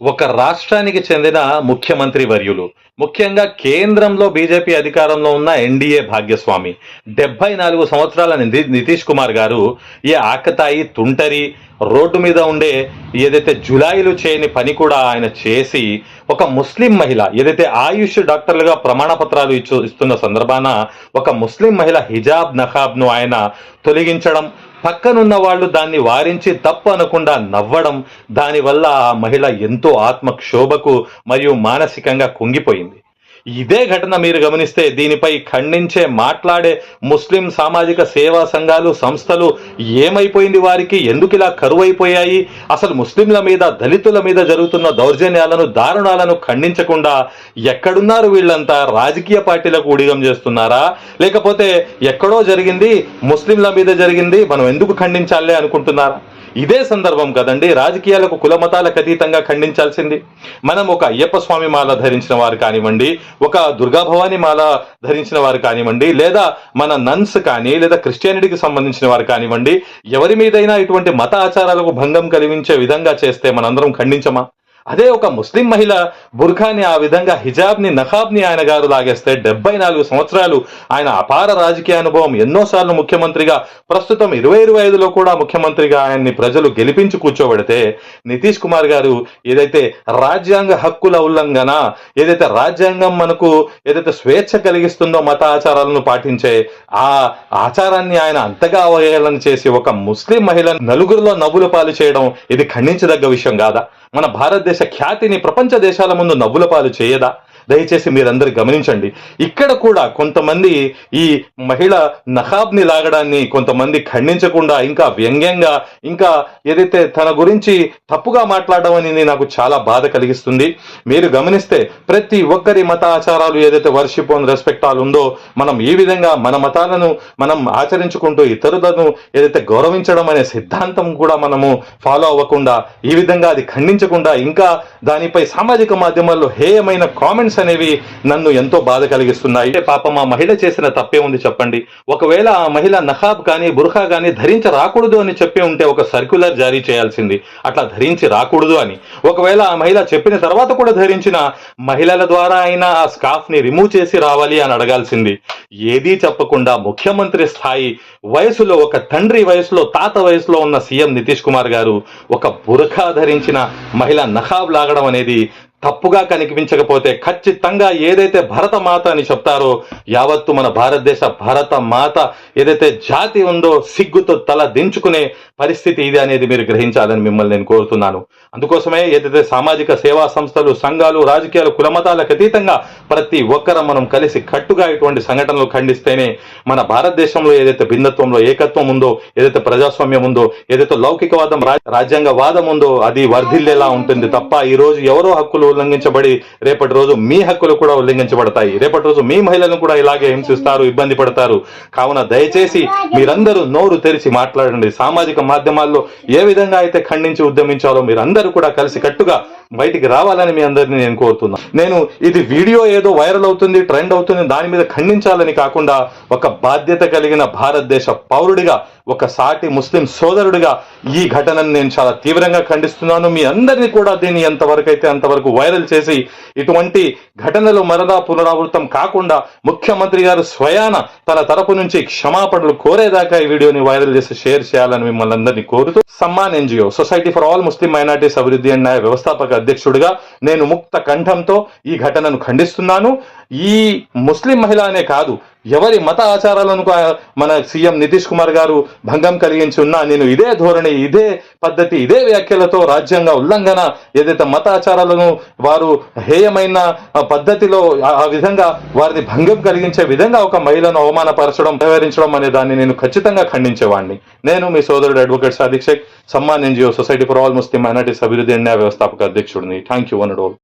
ఒక రాష్ట్రానికి చెందిన ముఖ్యమంత్రి వర్యులు. ముఖ్యంగా కేంద్రంలో బీజేపీ అధికారంలో ఉన్న ఎన్డీఏ భాగ్యస్వామి. డెబ్బై నాలుగు సంవత్సరాల నితీష్ కుమార్ గారు ఈ ఆకతాయి తుంటరి రోడ్డు మీద ఉండే ఏదైతే జులాయిలు చేయని పని కూడా ఆయన చేసి ఒక ముస్లిం మహిళ ఏదైతే ఆయుష్ డాక్టర్లుగా ప్రమాణపత్రాలు ఇచ్చు ఇస్తున్న సందర్భాన ఒక ముస్లిం మహిళ హిజాబ్ నఖాబ్ను ఆయన తొలగించడం పక్కనున్న వాళ్ళు దాన్ని వారించి తప్పు అనకుండా నవ్వడం దానివల్ల ఆ మహిళ ఎంతో ఆత్మక్షోభకు మరియు మానసికంగా కుంగిపోయింది. ఇదే ఘటన మీరు గమనిస్తే దీనిపై ఖండించే మాట్లాడే ముస్లిం సామాజిక సేవా సంఘాలు సంస్థలు ఏమైపోయింది వారికి? ఎందుకు ఇలా కరువైపోయాయి? అసలు ముస్లింల మీద దళితుల మీద జరుగుతున్న దౌర్జన్యాలను దారుణాలను ఖండించకుండా ఎక్కడున్నారు వీళ్ళంతా? రాజకీయ పార్టీలకు ఉడిగం చేస్తున్నారా? లేకపోతే ఎక్కడో జరిగింది ముస్లింల మీద జరిగింది మనం ఎందుకు ఖండించాలి అనుకుంటున్నారా? ఇదే సందర్భం కదండి రాజకీయాలకు కులమతాలకు అతీతంగా ఖండించాల్సింది. మనం ఒక అయ్యప్ప స్వామి మాల ధరించిన వారు కానివ్వండి ఒక దుర్గాభవాని మాల ధరించిన వారు కానివ్వండి లేదా మన నన్స్ కానీ లేదా క్రిస్టియానిటీకి సంబంధించిన వారు కానివ్వండి ఎవరి మీదైనా ఇటువంటి మత ఆచారాలకు భంగం కలిగించే విధంగా చేస్తే మనందరం ఖండించమా? అదే ఒక ముస్లిం మహిళ బుర్ఖాని ఆ విధంగా హిజాబ్ని నఖాబ్ని ఆయన గారు లాగేస్తే డెబ్బై నాలుగు సంవత్సరాలు ఆయన అపార రాజకీయ అనుభవం. ఎన్నోసార్లు ముఖ్యమంత్రిగా ప్రస్తుతం ఇరవై ఇరవై ఐదులో కూడా ముఖ్యమంత్రిగా ఆయన్ని ప్రజలు గెలిపించి కూర్చోబెడితే నితీష్ కుమార్ గారు ఏదైతే రాజ్యాంగ హక్కుల ఉల్లంఘన ఏదైతే రాజ్యాంగం మనకు ఏదైతే స్వేచ్ఛ కలిగిస్తుందో మత ఆచారాలను పాటించే ఆ ఆచారాన్ని ఆయన అంతగా అవహేళన చేసి ఒక ముస్లిం మహిళను నలుగురిలో నవ్వుల పాలు చేయడం ఇది ఖండించదగ్గ విషయం కాదా? మన భారతదేశ ఖ్యాతిని ప్రపంచ దేశాల ముందు నవ్వుల పాలు చేయదా? దయచేసి మీరందరూ గమనించండి. ఇక్కడ కూడా కొంతమంది ఈ మహిళ నహాబ్ని లాగడాన్ని కొంతమంది ఖండించకుండా ఇంకా వ్యంగ్యంగా ఇంకా ఏదైతే తన గురించి తప్పుగా మాట్లాడడం అనేది నాకు చాలా బాధ కలిగిస్తుంది. మీరు గమనిస్తే ప్రతి ఒక్కరి మత ఆచారాలు ఏదైతే వర్షిప్ అండ్ రెస్పెక్ట్ ఆల్ ఉందో మనం ఈ విధంగా మన మతాలను మనం ఆచరించుకుంటూ ఇతరులను ఏదైతే గౌరవించడం అనే సిద్ధాంతం కూడా మనము ఫాలో అవ్వకుండా ఈ విధంగా అది ఖండించకుండా ఇంకా దానిపై సామాజిక మాధ్యమాల్లో హేయమైన కామెంట్స్ అనేవి నన్ను ఎంతో బాధ కలిగిస్తున్నాయి. పాపం ఆ మహిళ చేసిన తప్పే ఉంది చెప్పండి. ఒకవేళ ఆ మహిళ నహాబ్ కానీ బుర్ఖా కానీ ధరించ రాకూడదు అని చెప్పి ఉంటే ఒక సర్క్యులర్ జారీ చేయాల్సింది. అట్లా ధరించి రాకూడదు అని. ఒకవేళ ఆ మహిళ చెప్పిన తర్వాత కూడా ధరించిన మహిళల ద్వారా అయినా ఆ స్కార్ఫ్ని రిమూవ్ చేసి రావాలి అని అడగాల్సింది. ఏదీ చెప్పకుండా ముఖ్యమంత్రి స్థాయి వయసులో ఒక తండ్రి వయసులో తాత వయసులో ఉన్న సీఎం నితీష్ కుమార్ గారు ఒక బురఖా ధరించిన మహిళ నఖాబ్ లాగడం అనేది తప్పుగా కనిపించకపోతే ఖచ్చితంగా ఏదైతే భరత మాత అని చెప్తారో యావత్తు మన భారతదేశ భరత మాత ఏదైతే జాతి ఉందో సిగ్గుతో తల దించుకునే పరిస్థితి ఇది అనేది మీరు గ్రహించాలని మిమ్మల్ని నేను కోరుతున్నాను. అందుకోసమే ఏదైతే సామాజిక సేవా సంస్థలు సంఘాలు రాజకీయాలు కులమతాలకు అతీతంగా ప్రతి ఒక్కరం మనం కలిసి కట్టుగా ఇటువంటి సంఘటనలు ఖండిస్తేనే మన భారతదేశంలో ఏదైతే భిన్నత్వంలో ఏకత్వం ఉందో ఏదైతే ప్రజాస్వామ్యం ఉందో ఏదైతే లౌకికవాదం రా- రాజ్యాంగవాదం ఉందో అది వర్ధిల్లేలా ఉంటుంది తప్ప ఈ రోజు ఎవరో హక్కులు ఉల్లంఘించబడి రేపటి రోజు మీ హక్కులు కూడా ఉల్లంఘించబడతాయి. రేపటి రోజు మీ మహిళలను కూడా ఇలాగే హింసిస్తారు ఇబ్బంది పడతారు. కావున దయచేసి మీరందరూ నోరు తెరిచి మాట్లాడండి. సామాజిక మాధ్యమాల్లో ఏ విధంగా అయితే ఖండించి ఉద్యమించాలో మీరందరూ కూడా కలిసి కట్టుగా బయటికి రావాలని మీ అందరినీ నేను కోరుతున్నాను నేను ఇది వీడియో ఏదో వైరల్ అవుతుంది ట్రెండ్ అవుతుంది దాని మీద ఖండించాలని కాకుండా ఒక బాధ్యత కలిగిన భారతదేశ పౌరుడిగా ఒక సాటి ముస్లిం సోదరుడిగా ఈ ఘటనను నేను చాలా తీవ్రంగా ఖండిస్తున్నాను. మీ అందరినీ కూడా దీన్ని ఎంతవరకు అయితే అంతవరకు వైరల్ చేసి ఇటువంటి ఘటనలు మరలా పునరావృతం కాకుండా ముఖ్యమంత్రి గారు స్వయాన తన తరపు నుంచి క్షమాపణలు కోరేదాకా ఈ వీడియోని వైరల్ చేసి షేర్ చేయాలని మిమ్మల్ని అందరినీ కోరుతూ Samman NGO society for all Muslim minorities అభివృద్ధి అండ్ న్యాయ వ్యవస్థాపక అధ్యక్షుడిగా నేను ముక్త కంఠంతో ఈ ఘటనను ఖండిస్తున్నాను. ఈ ముస్లిం మహిళ అనే కాదు ఎవరి మత ఆచారాలను మన సీఎం నితీష్ కుమార్ గారు భంగం కలిగించి ఉన్నా నేను ఇదే ధోరణి ఇదే పద్ధతి ఇదే వ్యాఖ్యలతో రాజ్యాంగ ఉల్లంఘన ఏదైతే మత ఆచారాలను వారు హేయమైన పద్ధతిలో ఆ విధంగా వారిని భంగం కలిగించే విధంగా ఒక మహిళను అవమానపరచడం వ్యవహరించడం అనే దాన్ని నేను ఖచ్చితంగా ఖండించేవాడిని నేను మీ సోదరుడు advocate Sadiqshaikh Samman NGO society for all Muslim minorities అభివృద్ధి అండ్ న్యాయ వ్యవస్థాపక అధ్యక్షుడిని. Thank you one and all.